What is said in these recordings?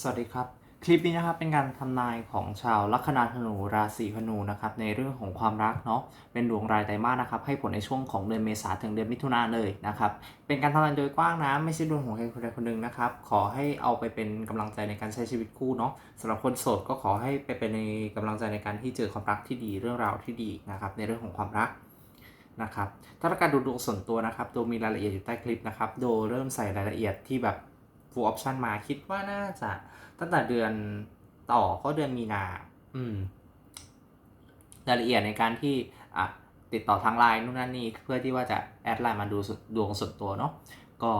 สวัสดีครับ คลิปนี้นะครับเป็นการทำนายของชาวลัคนาธนูราศีธนูนะครับในเรื่องของความรักเนาะเป็นดวงรายไตรมาสนะครับให้ผลในช่วงของเดือนเมษาถึงเดือนมิถุนาเลยนะครับเป็นการทำนายโดยกว้างนะไม่ใช่ดวงของใครคนใดคนหนึ่งนะครับขอให้เอาไปเป็นกำลังใจในการใช้ชีวิตคู่เนาะสำหรับคนโสดก็ขอให้ไปเป็นในกำลังใจในการที่เจอความรักที่ดีเรื่องราวที่ดีนะครับในเรื่องของความรักนะครับถ้าการดูดวงส่วนตัวนะครับโดมีรายละเอียดอยู่ใต้คลิปนะครับโดเริ่มใส่รายละเอียดที่แบบ full option มาคิดว่าน่าจะตั้งแต่เดือนต่อก็เดือนมีนา อืมรายละเอียดในการที่อะติดต่อทางไลน์นู่นนั่นนี่เพื่อที่ว่าจะแอดไลน์มาดูสุดดวงส่วนตัวเนาะก็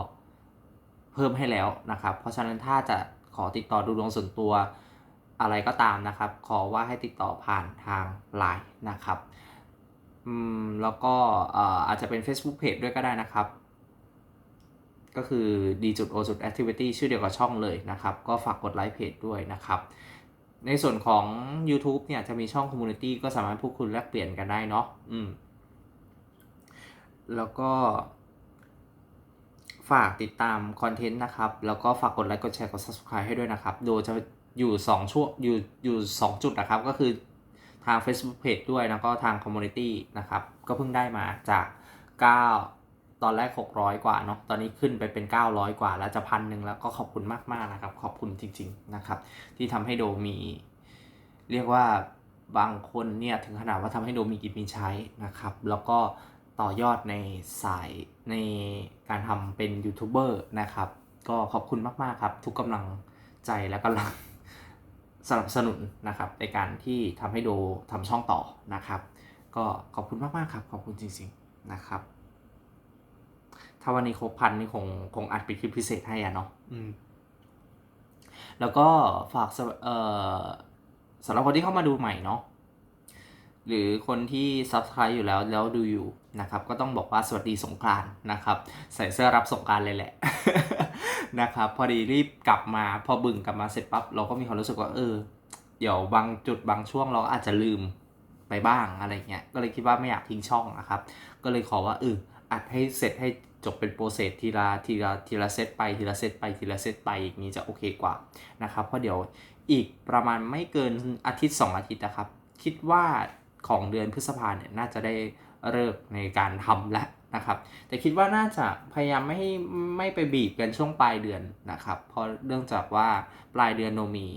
เพิ่มให้แล้วนะครับ เพราะฉะนั้นถ้าจะขอติดต่อดูดวงส่วนตัวอะไรก็ตามนะครับ ขอว่าให้ติดต่อผ่านทางไลน์นะครับอืมแล้วก็เอ่ออาจจะเป็น Facebook Page ด้วยก็ได้นะครับ ก็คือ d o activity ชื่อเดียวกับช่องเลยนะครับ ก็ฝากกดไลค์เพจด้วยนะครับ ในส่วนของ YouTube เนี่ยจะมีช่อง Community ก็สามารถพูดคุยแลกเปลี่ยนกันได้เนาะอืมแล้วก็ฝากติดตามคอนเทนต์นะครับ แล้วก็ฝากกดไลค์ กดแชร์ กด Subscribe ให้ด้วยนะครับ โดยจะอยู่ 2 ช่วงอยู่อยู่ 2 จุดนะครับ ก็คือทาง Facebook Page ด้วย แล้วก็ทาง Community นะครับ ก็เพิ่งได้มาจาก 9 ตอนแรก 600 กว่าเนาะตอนนี้ขึ้นไปเป็น 900 กว่า แล้วจะพันหนึ่งแล้วก็ขอบคุณมากๆนะครับ ขอบคุณจริง ๆนะครับ ที่ทำให้โดมี เรียกว่าบางคนเนี่ยถึงขนาดว่าทำให้โดมีกินมีใช้นะครับ แล้วก็ต่อยอดในสายในการทำเป็นยูทูบเบอร์นะครับ ก็ขอบคุณมากๆครับ ทุกกำลังใจและกำลังสนับสนุนนะครับ ในการที่ทำให้โดทำช่องต่อนะครับ ก็ขอบคุณมากๆครับ ขอบคุณจริง ๆนะครับ ถ้าวันนี้ครบพันนี่คงคงอัดเป็นคลิปพิเศษให้อะเนาะอืมแล้วก็ฝากสำเอ่อสำหรับคนที่เข้ามาดูใหม่เนาะหรือคนที่ subscribe อยู่แล้วแล้วดูอยู่นะครับ ก็ต้องบอกว่าสวัสดีสงกรานต์นะครับ ใส่เสื้อรับสงกรานต์เลยแหละนะครับ พอดีรีบกลับมาพอบึ่งกลับมาเสร็จปั๊บเราก็มีความรู้สึกว่าเออ เดี๋ยวบางจุดบางช่วงเราอาจจะลืมไปบ้างอะไรเงี้ยก็เลยคิดว่าไม่อยากทิ้งช่องนะครับ ก็เลยขอว่าเอออัดให้เสร็จให้ จบเป็นโปรเซสทีละทีละทีละเซตไปทีละเซตไปทีละเซตไปอย่างนี้จะโอเคกว่านะครับเพราะเดี๋ยวอีกประมาณไม่เกินอาทิตย์ 2 อาทิตย์นะครับ คิดว่าของเดือนพฤษภาเนี่ยน่าจะได้เลิกในการทำแล้วนะครับ แต่คิดว่าน่าจะพยายามไม่ไม่ไปบีบกันช่วงปลายเดือนนะครับ เพราะเนื่องจากว่าปลายเดือนโนมี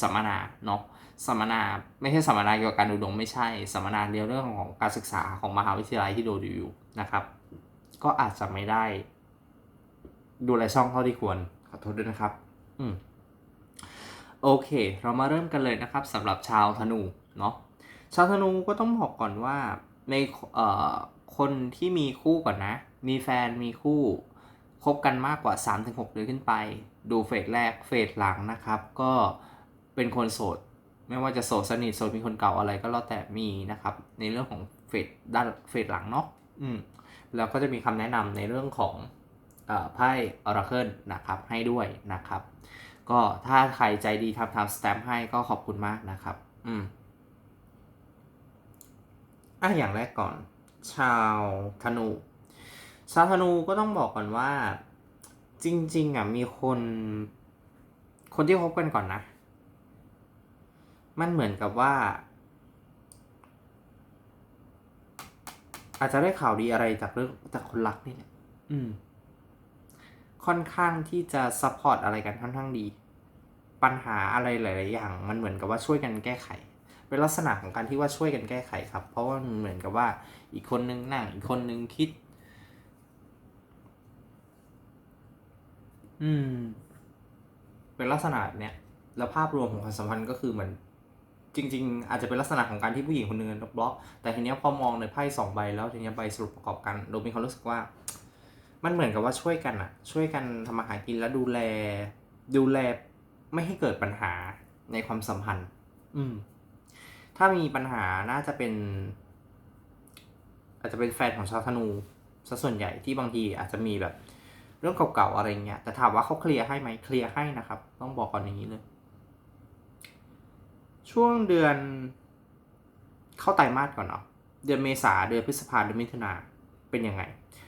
สัมมนาเนาะสัมมนาไม่ใช่สัมมนาเกี่ยวกับการดูดวงไม่ใช่สัมมนาเรื่องของการศึกษาของมหาวิทยาลัยที่โดอยู่นะครับ ก็อาจจะไม่ได้ ดูแลช่องเท่าที่ควร ขอโทษด้วยนะครับ อืมโอเค เรามาเริ่มกันเลยนะครับสำหรับชาวธนูเนาะชาวธนูก็ต้องบอกก่อนว่าในเอ่อคนที่มีคู่ก่อนนะ มีแฟนมีคู่คบกันมากกว่า 3-6 เดือนขึ้นไป ดูเฟสแรกเฟสหลังนะครับ ก็เป็นคนโสด ไม่ว่าจะโสดสนิทโสดมีคนเก่าอะไรก็แล้วแต่มีนะครับ ในเรื่องของเฟสด้านเฟสหลังเนาะอืม แล้วก็จะมีคำแนะนำในเรื่องของเอ่อไพ่ Oracle นะครับให้ด้วยนะครับ ก็ถ้าใครใจดีทำทำสแตมป์ให้ก็ขอบคุณมากนะครับ อืมอะอย่างแรกก่อน ชาวธนู ชาวธนูก็ต้องบอกก่อนว่า จริง ๆอะมีคน คนที่คบกันก่อนนะ มันเหมือนกับว่า อาจจะได้ข่าวดีอะไรจากเรื่องจากคนรักนี่แหละอืม ค่อนข้างที่จะซัพพอร์ตอะไรกันค่อนข้างดี ปัญหาอะไรหลาย ๆ อย่าง มันเหมือนกับว่าช่วยกันแก้ไข เป็นลักษณะของการที่ว่าช่วยกันแก้ไขครับ เพราะว่ามันเหมือนกับว่า อีกคนนึงนั่ง อีกคนนึงคิด อืม เป็นลักษณะแบบเนี้ยแล้วภาพรวมของความสัมพันธ์ก็คือเหมือน จริง ๆ อาจจะเป็นลักษณะของการที่ผู้หญิงคนหนึงบล็อก แต่ทีเนี้ยพอมองในไพ่สองใบแล้วทีเนี้ยใบสรุปประกอบกัน โดยมีความรู้สึกว่า มันเหมือนกับว่าช่วยกันอะช่วยกันทำมาหากินแล้วดูแล ดูแลไม่ให้เกิดปัญหาในความสัมพันธ์ อืม ถ้ามีปัญหาน่าจะเป็น อาจจะเป็นแฟนของชาวธนูซะส่วนใหญ่ที่บางทีอาจจะมีแบบเรื่องเก่าๆอะไรเงี้ยแต่ถามว่าเขาเคลียร์ให้ไหมเคลียร์ให้นะครับ ต้องบอกก่อนอย่างนี้เลย ช่วงเดือน เข้าไตรมาสก่อนเนาะเดือนเมษาเดือนพฤษภาเดือนมิถุนาเป็นยังไง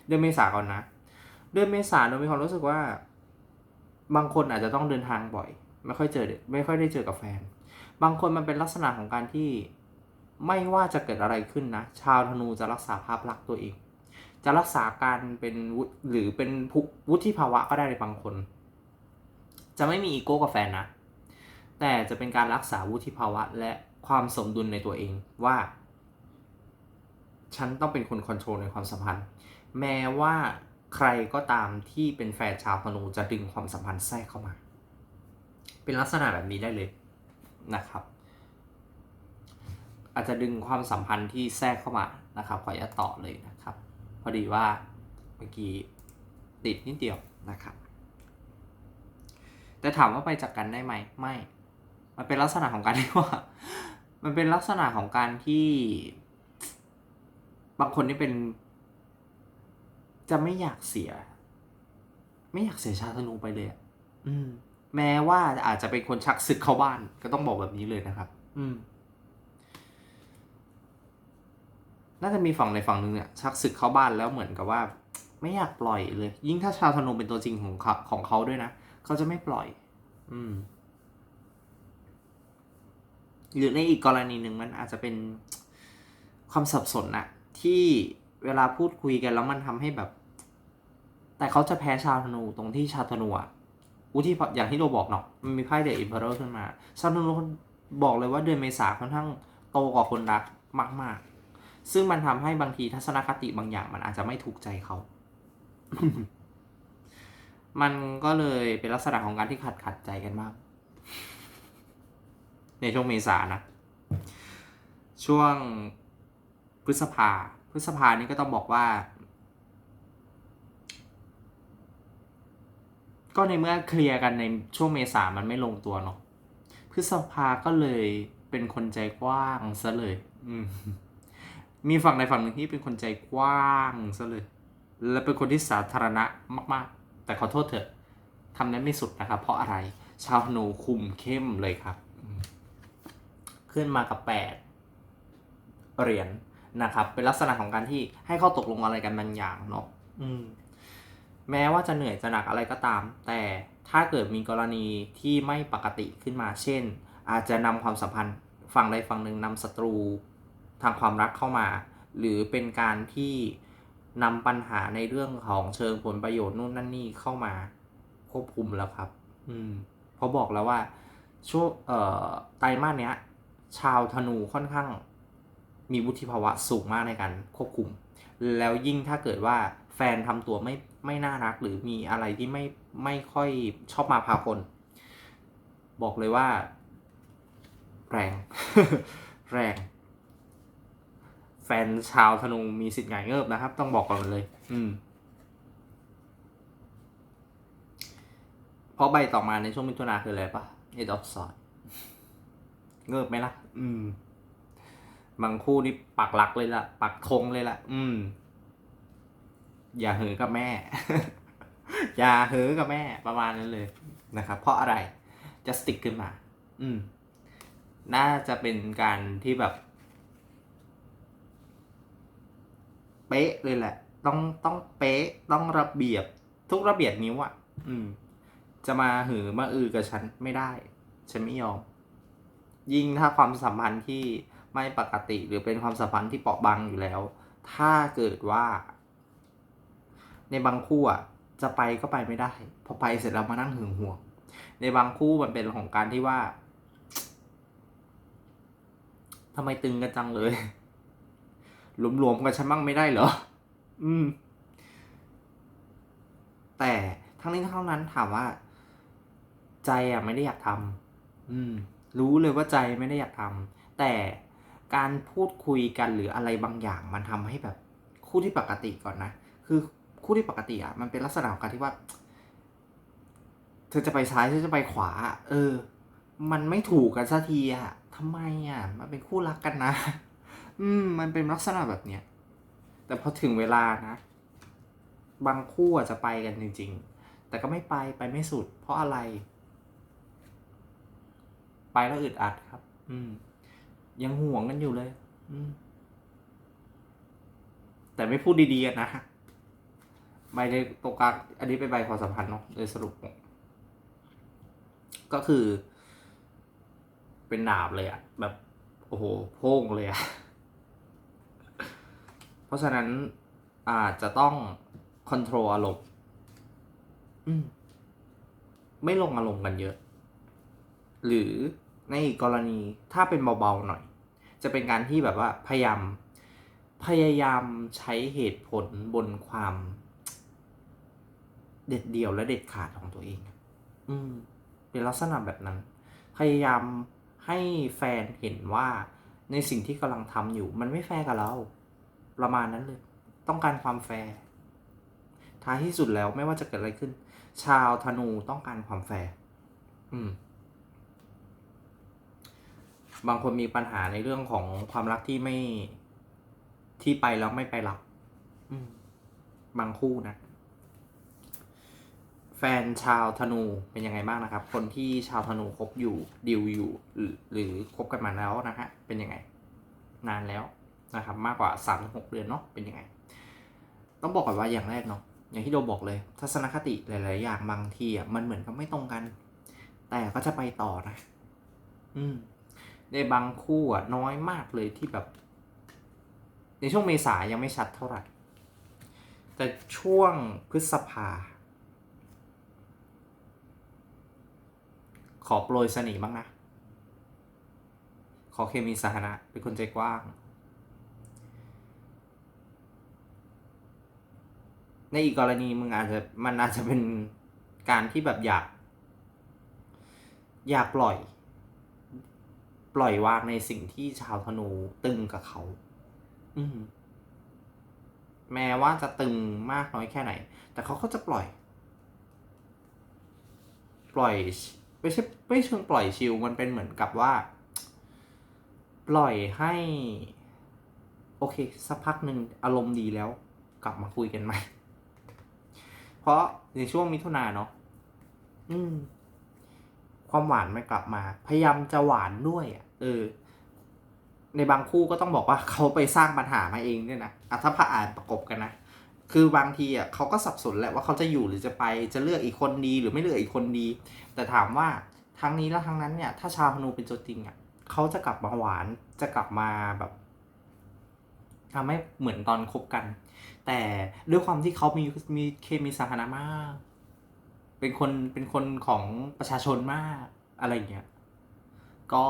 เดือนเมษาก่อนนะ เดือนเมษาเรามีความรู้สึกว่า บางคนอาจจะต้องเดินทางบ่อย ไม่ค่อยเจอไม่ค่อยได้เจอกับแฟน บางคนมันเป็นลักษณะของการที่ไม่ว่าจะเกิดอะไรขึ้นนะ ชาวธนูจะรักษาภาพลักษณ์ตัวเอง จะรักษาการเป็นวุฒิหรือเป็นภูวุฒิภาวะก็ได้ในบางคน จะไม่มีอีโก้กับแฟนนะ แต่จะเป็นการรักษาวุฒิภาวะและความสมดุลในตัวเองว่า ฉันต้องเป็นคนคอนโทรลในความสัมพันธ์ แม้ว่าใครก็ตามที่เป็นแฟนชาวธนูจะดึงความสัมพันธ์แทรกเข้ามา เป็นลักษณะแบบนี้ได้เลยนะครับ อาจจะดึงความสัมพันธ์ที่แทรกเข้ามานะครับขออนุญาตต่อเลยนะครับ พอดีว่าเมื่อกี้ติดนิดเดียวนะครับ แต่ถามว่าไปจากกันได้ไหมไม่ มันเป็นลักษณะของการที่ว่า มันเป็นลักษณะของการที่ บางคนนี่เป็น จะไม่อยากเสีย ไม่อยากเสียชาธนูไปเลยอะอืม แม้ว่าอาจจะเป็นคนชักศึกเข้าบ้าน ก็ต้องบอกแบบนี้เลยนะครับ อืมน่าจะมีฝั่งในฝั่งหนึ่งเนี่ยชักศึกเข้าบ้านแล้วเหมือนกับว่า ไม่อยากปล่อยเลย ยิ่งถ้าชาวธนูเป็นตัวจริงของเขาของเขาด้วยนะ เขาจะไม่ปล่อย อืม หรือในอีกกรณีหนึ่งมันอาจจะเป็นความสับสนนะที่เวลาพูดคุยกันแล้วมันทำให้แบบ แต่เขาจะแพ้ชาธนูตรงที่ชาธนูอะอุที่อย่างที่เราบอกเนาะมันมีไพ่เดอะอิมเพอเรอร์ขึ้นมา ชาธนูบอกเลยว่าเดือนเมษาค่อนข้างโตกว่าคนรักมาก ๆ ซึ่งมันทำให้บางทีทัศนคติบางอย่าง มันอาจจะไม่ถูกใจเขา มันก็เลยเป็นลักษณะของการที่ขัดขัดใจกันมาก ในช่วงเมษานะ ช่วงพฤษภา พฤษภานี่ก็ต้องบอกว่า ก็ในเมื่อเคลียร์กันในช่วงเมษามันไม่ลงตัวเนาะ พฤษภาก็เลยเป็นคนใจกว้างซะเลยมีฝั่งในฝั่งหนึ่งที่เป็นคนใจกว้างซะเลย และเป็นคนที่สาธารณะมาก ๆ แต่ขอโทษเถอะทำได้ไม่สุดนะครับ เพราะอะไร ชาวธนูคุมเข้มเลยครับ ขึ้นมากับแปดเหรียญนะครับ เป็นลักษณะของการที่ให้เข้าตกลงอะไรกันบางอย่างเนาะอืมแม้ว่าจะเหนื่อยจะหนักอะไรก็ตาม แต่ถ้าเกิดมีกรณีที่ไม่ปกติขึ้นมา เช่น อาจจะนำความสัมพันธ์ฝั่งใดฝั่งหนึ่งนำศัตรูทางความรักเข้ามา หรือเป็นการที่นำปัญหาในเรื่องของเชิงผลประโยชน์นู่นนั่นนี่เข้ามาควบคุมแล้วครับ อืมเพราะบอกแล้วว่าช่วงเอ่อไตรมาสเนี้ย ชาวธนูค่อนข้าง มีวุฒิภาวะสูงมากในการควบคุม แล้วยิ่งถ้าเกิดว่าแฟนทำตัวไม่ไม่น่ารัก หรือมีอะไรที่ไม่ไม่ค่อยชอบมาพากลบอกเลยว่า แรง แรง แฟนชาวธนูมีสิทธิ์หงายเงิบนะครับ ต้องบอกก่อนเลย อืมเพราะใบต่อมาในช่วงมิถุนาคืออะไรปะเอดออฟซอด เงิบไหมล่ะ อืม บางคู่นี่ปักหลักเลยล่ะ ปักธงเลยล่ะ อืม อย่าเหือกับแม่ อย่าเหือกับแม่ ประมาณนั้นเลยนะครับ เพราะอะไรจะสติ๊กขึ้นมา อืม น่าจะเป็นการที่แบบ เป๊ะเลยแหละ ต้องต้องเป๊ะต้องระเบียบ ทุกระเบียบนิ้วอะ่ะ อืม จะมาหือมาอือกับฉันไม่ได้ ฉันไม่ยอม ยิ่งถ้าความสัมพันธ์ที่ไม่ปกติหรือเป็นความสัมพันธ์ที่เปราะบางอยู่แล้ว ถ้าเกิดว่า ในบางคู่อะจะไปก็ไปไม่ได้ พอไปเสร็จแล้วมานั่งหึงหวง ในบางคู่มันเป็นของการที่ว่าทำไมตึงกันจังเลยรวมๆกันฉันบ้างไม่ได้เหรอ อืม แต่ทั้งนี้ทั้งนั้นถามว่า ใจอะไม่ได้อยากทำอืม รู้เลยว่าใจไม่ได้อยากทำแต่การพูดคุยกันหรืออะไรบางอย่างมันทำให้แบบคู่ที่ปกติก่อนนะ คือคู่ที่ปกติอะมันเป็นลักษณะของการที่ว่า เธอจะไปซ้ายเธอจะไปขวา เออ มันไม่ถูกกันสักทีอะทำไมอะ มันเป็นคู่รักกันนะ อืม มันเป็นลักษณะแบบเนี้ยแต่พอถึงเวลานะ บางคู่อาจจะไปกันจริง ๆ แต่ก็ไม่ไปไปไม่สุด เพราะอะไร ไปแล้วอึดอัดครับ อืม ยังห่วงกันอยู่เลย อืม แต่ไม่พูดดีๆอะนะใบในตรงกลางอันนี้เป็นใบความสัมพันธ์เนาะโดยสรุป ก็คือ เป็นดาบเลยอะแบบ โอ้โหโพ่งเลยอะเพราะฉะนั้นอาจจะต้องคอนโทรลอารมณ์อืมไม่ลงอารมณ์กันเยอะ หรือ ในอีกกรณีถ้าเป็นเบาๆหน่อย จะเป็นการที่แบบว่าพยายามพยายามใช้เหตุผลบนความ เด็ดเดี่ยวและเด็ดขาดของตัวเอง อืม เป็นลักษณะแบบนั้น พยายามให้แฟนเห็นว่าในสิ่งที่กำลังทำอยู่ มันไม่แฟร์กับเรา ประมาณนั้นเลย ต้องการความแฟร์ท้ายที่สุดแล้วไม่ว่าจะเกิดอะไรขึ้น ชาวธนูต้องการความแฟร์อืม บางคนมีปัญหาในเรื่องของความรักที่ไม่ที่ไปแล้วไม่ไปรับอืมบางคู่นะ แฟนชาวธนูเป็นยังไงบ้างนะครับ คนที่ชาวธนูคบอยู่ดิวอยู่ หรือหรือคบกันมาแล้วนะฮะเป็นยังไง นานแล้วนะครับ มากกว่าสามถึงหกเดือนเนาะเป็นยังไง ต้องบอกก่อนว่าอย่างแรกเนาะอย่างที่โดบอกเลย ทัศนคติหลาย ๆ อย่างบางทีอะมันเหมือนกับไม่ตรงกัน แต่ก็จะไปต่อนะ อืม ในบางคู่อะน้อยมากเลยที่แบบ ในช่วงเมษายังไม่ชัดเท่าไหร่ แต่ช่วงพฤษภา ขอโปรยเสน่ห์บ้างนะ ขอเคมีสาธารณะเป็นคนใจกว้าง ในอีกกรณีมึงอาจจะมันอาจจะเป็นการที่แบบอยาก อยากปล่อย ล่อยวางในสิ่งที่ชาวธนูตึงกับเขา อืมแม้ว่าจะตึงมากน้อยแค่ไหน แต่เขาก็จะปล่อย ปล่อย ไม่ใช่ไม่เชิงปล่อยชิลมันเป็นเหมือนกับว่า ปล่อยให้ โอเค สักพักหนึ่งอารมณ์ดีแล้ว กลับมาคุยกันใหม่ เพราะในช่วงมิถุนาเนาะอืม ความหวานไม่กลับมา พยายามจะหวานด้วยอะ เออ ในบางคู่ก็ต้องบอกว่าเขาไปสร้างปัญหามาเองเนี่ยนะอะถ้าอ่านประกบกันนะคือบางทีอะเขาก็สับสนแหละว่าเขาจะอยู่หรือจะไปจะเลือกอีกคนดีหรือไม่เลือกอีกคนดี แต่ถามว่าทั้งนี้และทั้งนั้นเนี่ย ถ้าชาวธนูเป็นตัวจริงอะเขาจะกลับมาหวานจะกลับมาแบบทำให้เหมือนตอนคบกัน แต่ด้วยความที่เขามีมีเคมีสาธารณะมาก เป็นคนเป็นคนของประชาชนมากอะไรอย่างเงี้ยก็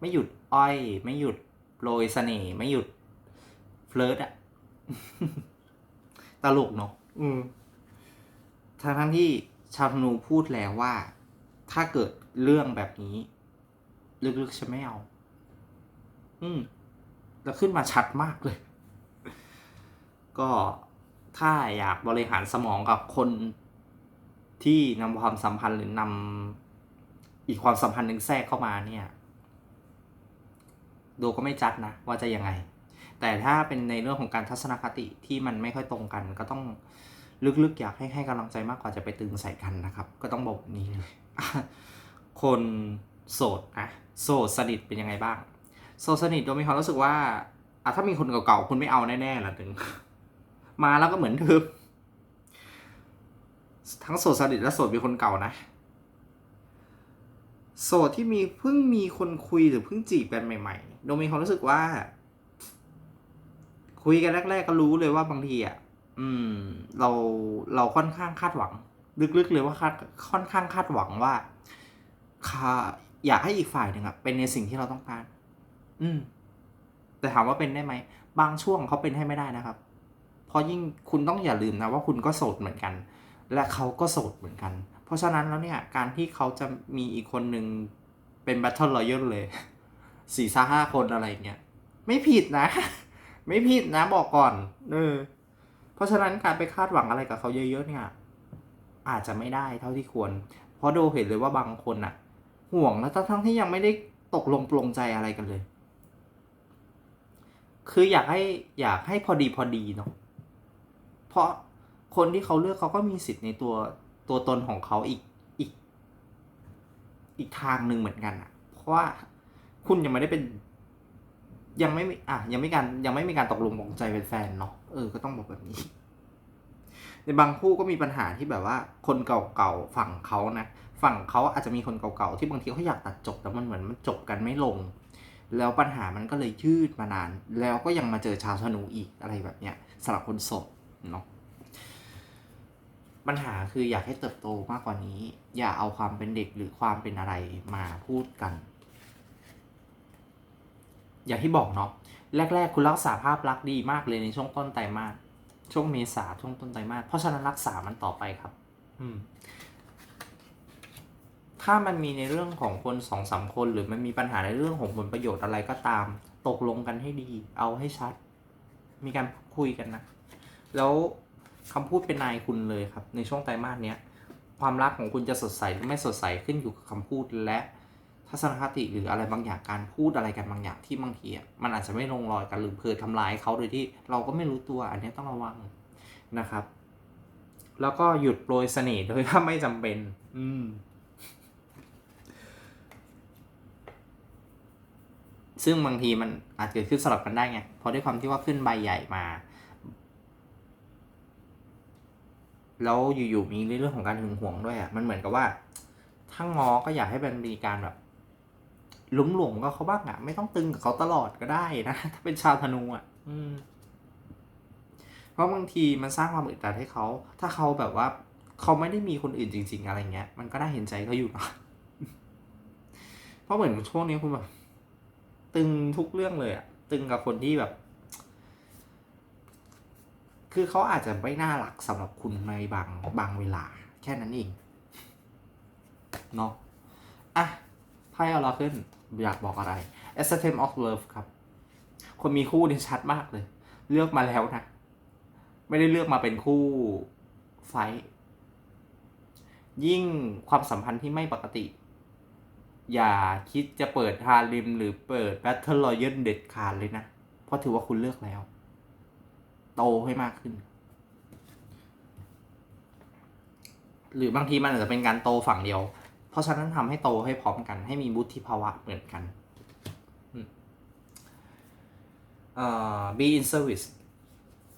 ไม่หยุดอ้อย ไม่หยุดโปรยเสน่ห์ไม่หยุดเฟลิร์ตอะตลกเนาะอืมทั้งทั้งที่ชาวธนูพูดแล้วว่า ถ้าเกิดเรื่องแบบนี้ ลึกๆฉันไม่เอา อืมแล้วขึ้นมาชัดมากเลย ก็ถ้าอยากบริหารสมองกับคนที่นำความสัมพันธ์หรือนำอีกความสัมพันธ์หนึ่งแทรกเข้ามาเนี่ย ดูก็ไม่จัดนะว่าจะยังไง แต่ถ้าเป็นในเรื่องของการทัศนคติที่มันไม่ค่อยตรงกัน ก็ต้องลึกๆอยากให้ให้กำลังใจมากกว่าจะไปตึงใส่กันนะครับ ก็ต้องบอกนี้เลยคนโสดอะโสดสนิทเป็นยังไงบ้าง โสดสนิทโดยมีความรู้สึกว่าอะถ้ามีคนเก่าๆคุณไม่เอาแน่ๆละถึง มาแล้วก็เหมือนเดิมทั้งโสดสนิทและโสดมีคนเก่านะ โสดที่มีเพิ่งมีคนคุยหรือเพิ่งจีบกันใหม่ๆโดยมีความรู้สึกว่า คุยกันแรก ๆ ก็รู้เลยว่าบางทีอะอืม เราเราค่อนข้างคาดหวัง ลึกๆเลยว่าคาดค่อนข้างคาดหวังว่าค่ะอยากให้อีกฝ่ายหนึ่งอะเป็นในสิ่งที่เราต้องการ อืม แต่ถามว่าเป็นได้ไหมบางช่วงเขาเป็นให้ไม่ได้นะครับ เพราะยิ่งคุณต้องอย่าลืมนะว่าคุณก็โสดเหมือนกัน และเขาก็โสดเหมือนกัน เพราะฉะนั้นแล้วเนี่ยการที่เขาจะมีอีกคนหนึ่งเป็นบัตเทิลรอยัลเลยสี่ซาห้าคนอะไรเงี้ยไม่ผิดนะ ไม่ผิดนะบอกก่อนเออเพราะฉะนั้นการไปคาดหวังอะไรกับเขาเยอะๆเนี่ย อาจจะไม่ได้เท่าที่ควร เพราะโดเห็นเลยว่าบางคนอะห่วงแล้วทั้งที่ยังไม่ได้ตกลงปลงใจอะไรกันเลย คืออยากให้อยากให้พอดีพอดีเนาะเพราะคนที่เขาเลือกเขาก็มีสิทธิ์ในตัว ตัวตนของเขาอีกอีก อีกทางหนึ่งเหมือนกันอะเพราะว่าคุณยังไม่ได้เป็น ยังไม่อะยังไม่การยังไม่มีการตกลงปลงใจเป็นแฟนเนาะเออก็ต้องบอกแบบนี้ ในบางคู่ก็มีปัญหาที่แบบว่า คนเก่าๆฝั่งเขานะฝั่งเขาอาจจะมีคนเก่าๆที่บางทีเขาอยากตัดจบแต่มันเหมือนมันจบกันไม่ลง แล้วปัญหามันก็เลยยืดมานาน แล้วก็ยังมาเจอชาวธนูอีกอะไรแบบเนี้ยสำหรับคนโสดเนาะ ปัญหาคืออยากให้เติบโตมากกว่านี้ อย่าเอาความเป็นเด็กหรือความเป็นอะไรมาพูดกัน อย่างที่บอกเนาะแรก ๆ คุณรักษาภาพลักษณ์ดีมากเลยในช่วงต้นไตรมาสช่วงเมษาช่วงต้นไตรมาสเพราะฉะนั้นรักษามันต่อไปครับ อืม ถ้ามันมีในเรื่องของคนสองสามคน หรือมันมีปัญหาในเรื่องของผลประโยชน์อะไรก็ตาม ตกลงกันให้ดี เอาให้ชัด มีการคุยกันนะ แล้ว คำพูดเป็นนายคุณเลยครับ ในช่วงไตรมาสเนี้ยความรักของคุณจะสดใสหรือไม่สดใสขึ้นอยู่กับคำพูดและทัศนคติหรืออะไรบางอย่างการพูดอะไรกันบางอย่างที่บางทีมันอาจจะไม่ลงรอยกันหรือเพื่อทำลายเขาโดยที่เราก็ไม่รู้ตัวอันนี้ต้องระวังนะครับ แล้วก็หยุดโปรยเสน่ห์โดยถ้าไม่จำเป็น อืม ซึ่งบางทีมันอาจเกิดขึ้นสลับกันได้ไงเพราะด้วยความที่ว่าขึ้นใบใหญ่มา แล้วอยู่ๆมีเรื่องของการหึงหวงด้วยอะมันเหมือนกับว่าถ้างอก็อยากให้มันมีการแบบหลุมหลวมก็เขาบ้างอะ ไม่ต้องตึงกับเขาตลอดก็ได้นะ ถ้าเป็นชาวธนูอะ อืม เพราะบางทีมันสร้างความอึดอัดให้เขา ถ้าเขาแบบว่า เขาไม่ได้มีคนอื่นจริง ๆ อะไรเงี้ย มันก็น่าเห็นใจเขาอยู่นะเพราะเหมือนช่วงนี้คุณแบบ ตึงทุกเรื่องเลยอะตึงกับคนที่แบบ คือเขาอาจจะไม่น่ารักสำหรับคุณในบางบางเวลา แค่นั้นเองเนาะอะไพ่เอาเราขึ้น อยากบอกอะไร a s c e m of Love ครับ คนมีคู่นี่ชัดมากเลย เลือกมาแล้วนะ ไม่ได้เลือกมาเป็นคู่ไฟ ยิ่งความสัมพันธ์ที่ไม่ปกติ อย่าคิดจะเปิดฮาริมหรือเปิดแบทเทิลรอยัลเด็ดขาดเลยนะ เพราะถือว่าคุณเลือกแล้ว โตให้มากขึ้น หรือบางทีมันอาจจะเป็นการโตฝั่งเดียว เพราะฉะนั้นทำให้โตให้พร้อมกัน ให้มีบุธิภาวะเหมือนกันเอ่อ be in service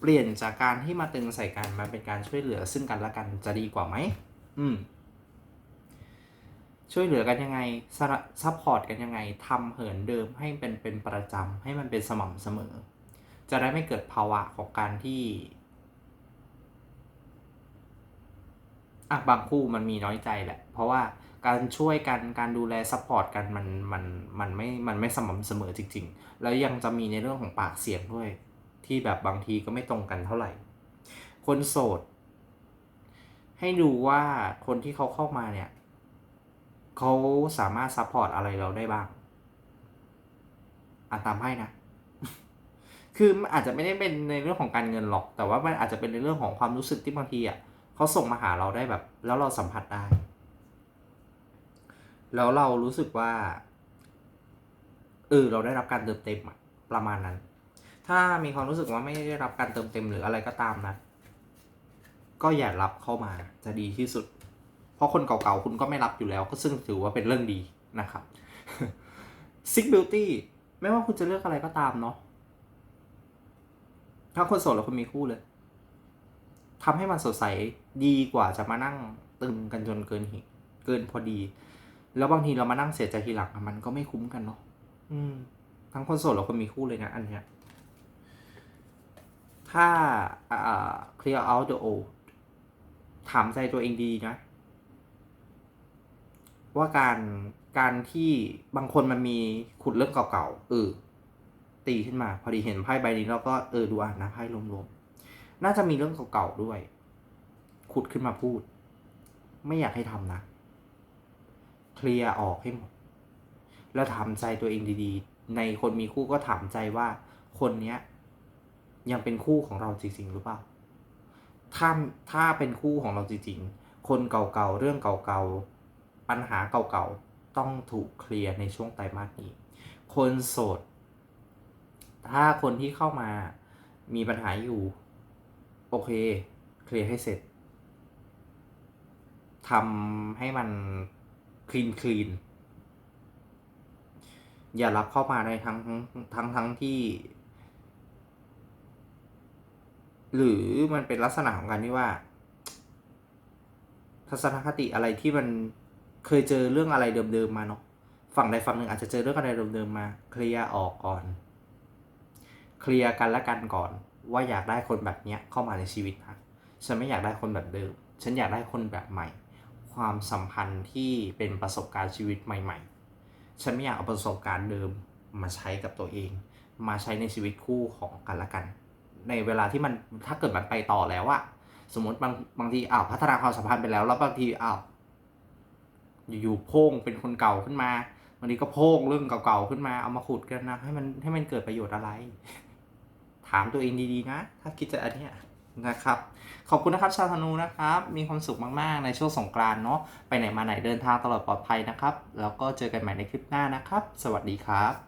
เปลี่ยนจากการที่มาตึงใส่กันมาเป็นการช่วยเหลือซึ่งกันและกันจะดีกว่าไหม อืม ช่วยเหลือกันยังไงซัพพอร์ตกันยังไงทำเหินเดิมให้เป็นเป็นประจำให้มันเป็นสม่ำเสมอ จะได้ไม่เกิดภาวะของการที่อะบางคู่มันมีน้อยใจแหละ เพราะว่าการช่วยกันการดูแลซัพพอร์ตกันมันมันมันไม่มันไม่สม่ำเสมอจริง ๆ แล้วยังจะมีในเรื่องของปากเสียงด้วย ที่แบบบางทีก็ไม่ตรงกันเท่าไหร่ คนโสด ให้ดูว่าคนที่เขาเข้ามาเนี่ยเขาสามารถซัพพอร์ตอะไรเราได้บ้างอ่านตามให้นะ คือมันอาจจะไม่ได้เป็นในเรื่องของการเงินหรอก แต่ว่ามันอาจจะเป็นในเรื่องของความรู้สึกที่บางทีอะเขาส่งมาหาเราได้แบบ แล้วเราสัมผัสได้ แล้วเรารู้สึกว่าเออเราได้รับการเติมเต็มอะประมาณนั้น ถ้ามีความรู้สึกว่าไม่ได้รับการเติมเต็มหรืออะไรก็ตามนะ ก็อย่ารับเข้ามาจะดีที่สุด เพราะคนเก่าๆคุณก็ไม่รับอยู่แล้ว ก็ซึ่งถือว่าเป็นเรื่องดีนะครับ Sick Beauty ไม่ว่าคุณจะเลือกอะไรก็ตามเนาะ ถ้าคนโสดแล้วคนมีคู่เลยทำให้มันสดใสดีกว่าจะมานั่งตึงกันจนเกินเหตุเกินพอดี แล้วบางทีเรามานั่งเสียใจทีหลังอะมันก็ไม่คุ้มกันเนาะอืม ทั้งคนโสดและคนมีคู่เลยนะอันเนี้ยถ้าอ่า clear out the old ถามใจตัวเองดีนะ ว่าการการที่บางคนมันมีขุดเรื่องเก่าๆเออ ตีขึ้นมา พอดีเห็นไพ่ใบนี้แล้วก็เออดูอ่านนะไพ่รวมๆน่าจะมีเรื่องเก่าๆด้วย ขุดขึ้นมาพูด ไม่อยากให้ทำนะ เคลียร์ออกให้หมดแล้วถามใจตัวเองดีๆ ในคนมีคู่ก็ถามใจว่าคนเนี้ย ยังเป็นคู่ของเราจริงๆหรือเปล่าถ้าถ้าเป็นคู่ของเราจริงๆ คนเก่าๆ เรื่องเก่าๆ ปัญหาเก่าๆ ต้องถูกเคลียร์ในช่วงไตรมาสนี้ คนโสด ถ้าคนที่เข้ามามีปัญหาอยู่ โอเค เคลียร์ให้เสร็จทำให้มันคลีนคลีนอย่ารับเข้ามาในทั้งทั้งทั้งที่ หรือมันเป็นลักษณะของการที่ว่า ทัศนคติอะไรที่มันเคยเจอเรื่องอะไรเดิมๆมาเนาะฝั่งใดฝั่งหนึ่งอาจจะเจอเรื่องอะไรเดิมๆมา เคลียร์ออกก่อน เคลียร์กันและกันก่อน ว่าอยากได้คนแบบเนี้ยเข้ามาในชีวิตนะฉันไม่อยากได้คนแบบเดิม ฉันอยากได้คนแบบใหม่ ความสัมพันธ์ที่เป็นประสบการณ์ชีวิตใหม่ ๆ ฉันไม่อยากเอาประสบการณ์เดิมมาใช้กับตัวเอง มาใช้ในชีวิตคู่ของกันและกัน ในเวลาที่มันถ้าเกิดมันไปต่อแล้วอะสมมติบางบางทีอ้าวพัฒนาความสัมพันธ์ไปแล้วแล้วบางทีอ้าวอยู่ๆโพ่งเป็นคนเก่าขึ้นมาบางทีก็โพ่งเรื่องเก่าๆขึ้นมาเอามาขุดกันนะให้มันให้มันเกิดประโยชน์อะไร ถามตัวเองดีๆนะ ถ้าคิดจะอันเนี้ยนะครับ ขอบคุณนะครับชาวธนูนะครับ มีความสุขมากๆในช่วงสงกรานเนาะไปไหนมาไหนเดินทางตลอดปลอดภัยนะครับ แล้วก็เจอกันใหม่ในคลิปหน้านะครับ สวัสดีครับ